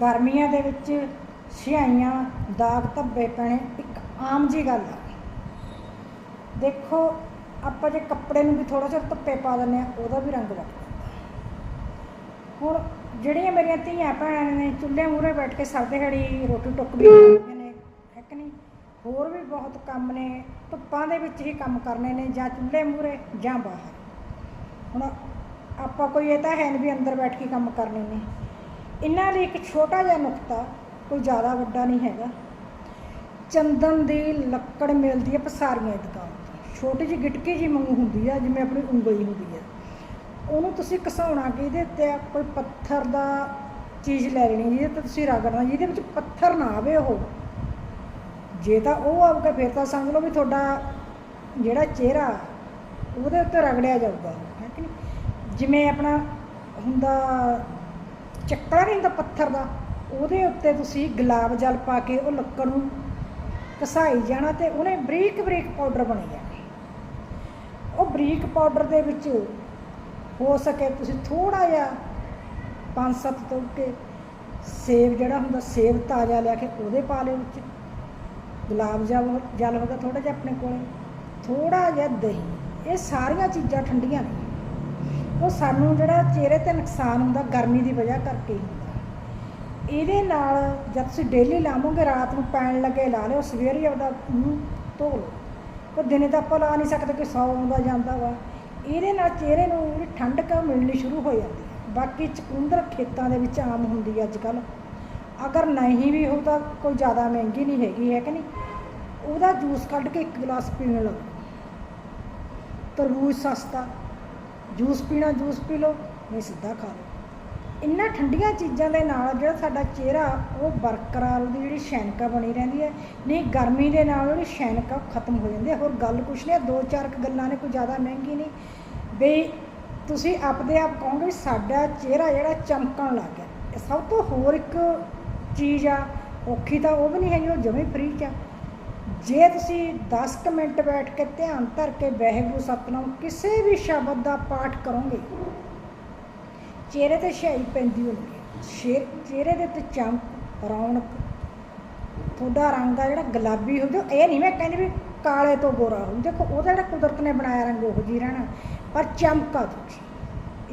ਗਰਮੀਆਂ ਦੇ ਵਿੱਚ ਛਿਹਾਈਆਂ ਦਾਗ ਧੱਬੇ ਪੈਣੇ ਇੱਕ ਆਮ ਜੀ ਗੱਲ ਆ। ਦੇਖੋ, ਆਪਾਂ ਜੇ ਕੱਪੜੇ ਨੂੰ ਵੀ ਥੋੜਾ ਜਿਹਾ ਧੱਪੇ ਪਾ ਦਿੰਦੇ ਆ ਉਹਦਾ ਵੀ ਰੰਗ ਵੱਧ ਹੁਣ ਜਿਹੜੀਆਂ ਮੇਰੀਆਂ ਧੀਆਂ ਭੈਣਾਂ ਨੇ, ਚੁੱਲ੍ਹੇ ਮੂਹਰੇ ਬੈਠ ਕੇ ਸਰਦੇ ਘੜੀ ਰੋਟੀ ਟੁੱਕ ਵੀ ਖਾਂਦੀਆਂ ਨੇ, ਹੈ ਕਿ ਨਹੀਂ? ਹੋਰ ਵੀ ਬਹੁਤ ਕੰਮ ਨੇ, ਧੁੱਪਾਂ ਦੇ ਵਿੱਚ ਹੀ ਕੰਮ ਕਰਨੇ ਨੇ, ਜਾਂ ਚੁੱਲ੍ਹੇ ਮੂਹਰੇ ਜਾਂ ਬਾਹਰ। ਹੁਣ ਆਪਾਂ ਕੋਈ, ਇਹ ਤਾਂ ਹੈ ਨਹੀਂ ਵੀ ਅੰਦਰ ਬੈਠ ਕੇ ਕੰਮ ਕਰਨੇ ਨੇ। ਇਹਨਾਂ ਲਈ ਇੱਕ ਛੋਟਾ ਜਿਹਾ ਨੁਕਤਾ ਕੋਈ ਜ਼ਿਆਦਾ ਵੱਡਾ ਨਹੀਂ ਹੈਗਾ। ਚੰਦਨ ਦੀ ਲੱਕੜ ਮਿਲਦੀ ਹੈ ਪਸਾਰੀਆਂ ਦੀ ਦੁਕਾਨ ਤੋਂ। ਛੋਟੀ ਜਿਹੀ ਗਿਟਕੀ ਜਿਹੀ ਵਾਂਗੂ ਹੁੰਦੀ ਆ, ਜਿਵੇਂ ਆਪਣੀ ਉਂਗਲੀ ਹੁੰਦੀ ਹੈ ਉਹਨੂੰ ਤੁਸੀਂ ਘਸਾਉਣਾ ਕਿ ਇਹਦੇ ਉੱਤੇ ਕੋਈ ਪੱਥਰ ਦਾ ਚੀਜ਼ ਲੈ ਲੈਣੀ ਜਿਹਦੇ ਤੇ ਤੁਸੀਂ ਰਗੜਨਾ, ਜਿਹਦੇ ਵਿੱਚ ਪੱਥਰ ਨਾ ਆਵੇ ਉਹ। ਜੇ ਤਾਂ ਉਹ ਆਊਗਾ, ਫਿਰ ਤਾਂ ਸਮਝ ਲਓ ਵੀ ਤੁਹਾਡਾ ਜਿਹੜਾ ਚਿਹਰਾ, ਉਹਦੇ ਉੱਤੇ ਰਗੜਿਆ ਜਾਊਗਾ। ਹੈ ਕਿ ਨਹੀਂ? ਜਿਵੇਂ ਆਪਣਾ ਹੁੰਦਾ ਚੱਕੜਾ ਨਹੀਂ ਹੁੰਦਾ ਪੱਥਰ ਦਾ। ਉਹਦੇ ਉੱਤੇ ਤੁਸੀਂ ਗੁਲਾਬ ਜਲ ਪਾ ਕੇ ਉਹ ਲੱਕੜ ਨੂੰ ਘਸਾਈ ਜਾਣਾ ਤੇ ਉਹਨੇ ਬਰੀਕ ਬਰੀਕ ਪਾਊਡਰ ਬਣੇ ਜਾਣੇ ਉਹ ਬਰੀਕ ਪਾਊਡਰ ਦੇ ਵਿੱਚ ਹੋ ਸਕੇ ਤੁਸੀਂ ਥੋੜਾ ਜਿਹਾ ਪੰਜ ਸੱਤ ਤੋਂ ਕੇ ਸੇਬ ਜਿਹੜਾ ਹੁੰਦਾ, ਸੇਬ ਤਾਜ਼ਾ ਲਿਆ ਕੇ ਉਹਦੇ ਪਾ ਲਿਓ ਵਿੱਚ। ਗੁਲਾਬ ਜਲ ਜਲ ਹੋਗਾ ਥੋੜਾ ਜਿਹਾ ਆਪਣੇ ਕੋਲੇ। ਥੋੜਾ ਜਿਹਾ ਦਹੀਂ। ਇਹ ਸਾਰੀਆਂ ਚੀਜ਼ਾਂ ਠੰਡੀਆਂ ਨੇ। ਉਹ ਸਾਨੂੰ ਜਿਹੜਾ ਚਿਹਰੇ ਤੇ ਨੁਕਸਾਨ ਹੁੰਦਾ, ਗਰਮੀ ਦੀ ਵਜ੍ਹਾ ਕਰਕੇ ਹੀ। ਹੁੰਦਾ ਇਹਦੇ ਨਾਲ ਜਦ ਤੁਸੀਂ ਡੇਲੀ ਲਾਵੋਗੇ ਰਾਤ ਨੂੰ ਪੈਣ ਲੱਗੇ ਲਾ ਲਿਓ, ਸਵੇਰੇ ਹੀ ਆਪਦਾ ਮੂੰਹ ਧੋ ਲਓ। ਕੋ ਦਿਨੇ ਤਾਂ ਆਪਾਂ ਲਾ ਨਹੀਂ ਸਕਦੇ ਕਿ ਸੌ ਆਉਂਦਾ ਜਾਂਦਾ ਵਾ। ਇਹਦੇ ਨਾਲ ਚਿਹਰੇ ਨੂੰ ਜਿਹੜੀ ਠੰਡਕ ਮਿਲਣੀ ਸ਼ੁਰੂ ਹੋ ਜਾਂਦੀ ਹੈ। ਬਾਕੀ ਚਕੁੰਦਰ ਖੇਤਾਂ ਦੇ ਵਿੱਚ ਆਮ ਹੁੰਦੀ ਅੱਜ ਕੱਲ ਅਗਰ ਨਹੀਂ ਵੀ ਹੋ ਤਾਂ ਕੋਈ ਜ਼ਿਆਦਾ ਮਹਿੰਗੀ ਨਹੀਂ ਹੈਗੀ, ਹੈ ਕਿ ਨਹੀਂ? ਉਹਦਾ ਜੂਸ ਕੱਢ ਕੇ ਇੱਕ ਗਲਾਸ ਪੀਣ ਲਓ ਤਰਬੂਜ ਸਸਤਾ। ਜੂਸ ਪੀਣਾ, ਜੂਸ ਪੀ ਲਓ, ਨਹੀਂ ਸਿੱਧਾ ਖਾ ਲਓ। ਇੰਨਾ ਠੰਡੀਆਂ ਚੀਜ਼ਾਂ ਦੇ ਨਾਲ ਜਿਹੜਾ ਸਾਡਾ ਚਿਹਰਾ, ਉਹ ਬਰਕਰਾਰ ਉਹਦੀ ਜਿਹੜੀ ਸ਼ੈਨਕਾ ਬਣੀ ਰਹਿੰਦੀ ਹੈ, ਨਹੀਂ ਗਰਮੀ ਦੇ ਨਾਲ ਉਹਦੀ ਸ਼ੈਨਕਾ ਖਤਮ ਹੋ ਜਾਂਦੀ ਹੈ। ਹੋਰ ਗੱਲ ਕੁਛ ਨਹੀਂ ਦੋ ਚਾਰ ਕੁ ਗੱਲਾਂ ਨੇ, ਕੋਈ ਜ਼ਿਆਦਾ ਮਹਿੰਗੀ ਨਹੀਂ। ਬਈ ਤੁਸੀਂ ਆਪਦੇ ਆਪ ਕਹੋਗੇ ਵੀ ਸਾਡਾ ਚਿਹਰਾ ਜਿਹੜਾ ਚਮਕਣ ਲੱਗ ਗਿਆ। ਇਹ ਸਭ ਤੋਂ ਹੋਰ ਇੱਕ ਚੀਜ਼ ਆ, ਔਖੀ ਤਾਂ ਉਹ ਵੀ ਨਹੀਂ ਹੈਗੀ, ਉਹ ਜਮੇ ਫ੍ਰੀ ਚ ਆ। ਜੇ ਤੁਸੀਂ 10 ਕੁ ਮਿੰਟ ਬੈਠ ਕੇ ਧਿਆਨ ਧਰ ਕੇ ਵਾਹਿਗੁਰੂ ਸਤਨਾਮ ਕਿਸੇ ਵੀ ਸ਼ਬਦ ਦਾ ਪਾਠ ਕਰੋਗੇ, ਚਿਹਰੇ ਤੇ ਛਾਈ ਪੈਂਦੀ ਹੁੰਦੀ ਸ਼ੇਰ ਚਿਹਰੇ ਦੇ ਉੱਤੇ ਚਮਕ, ਰੌਣਕ, ਤੁਹਾਡਾ ਰੰਗ ਆ ਜਿਹੜਾ ਗੁਲਾਬੀ ਹੋ ਜਾਊ ਇਹ ਨਹੀਂ ਮੈਂ ਕਹਿੰਦੀ ਵੀ ਕਾਲੇ ਤੋਂ ਗੋਰਾ ਹੋ ਦੇਖੋ, ਉਹਦਾ ਜਿਹੜਾ ਕੁਦਰਤ ਨੇ ਬਣਾਇਆ ਰੰਗ ਉਹ ਜੀ ਰਹਿਣਾ। ਪਰ ਚਮਕਾ ਤੁਸੀਂ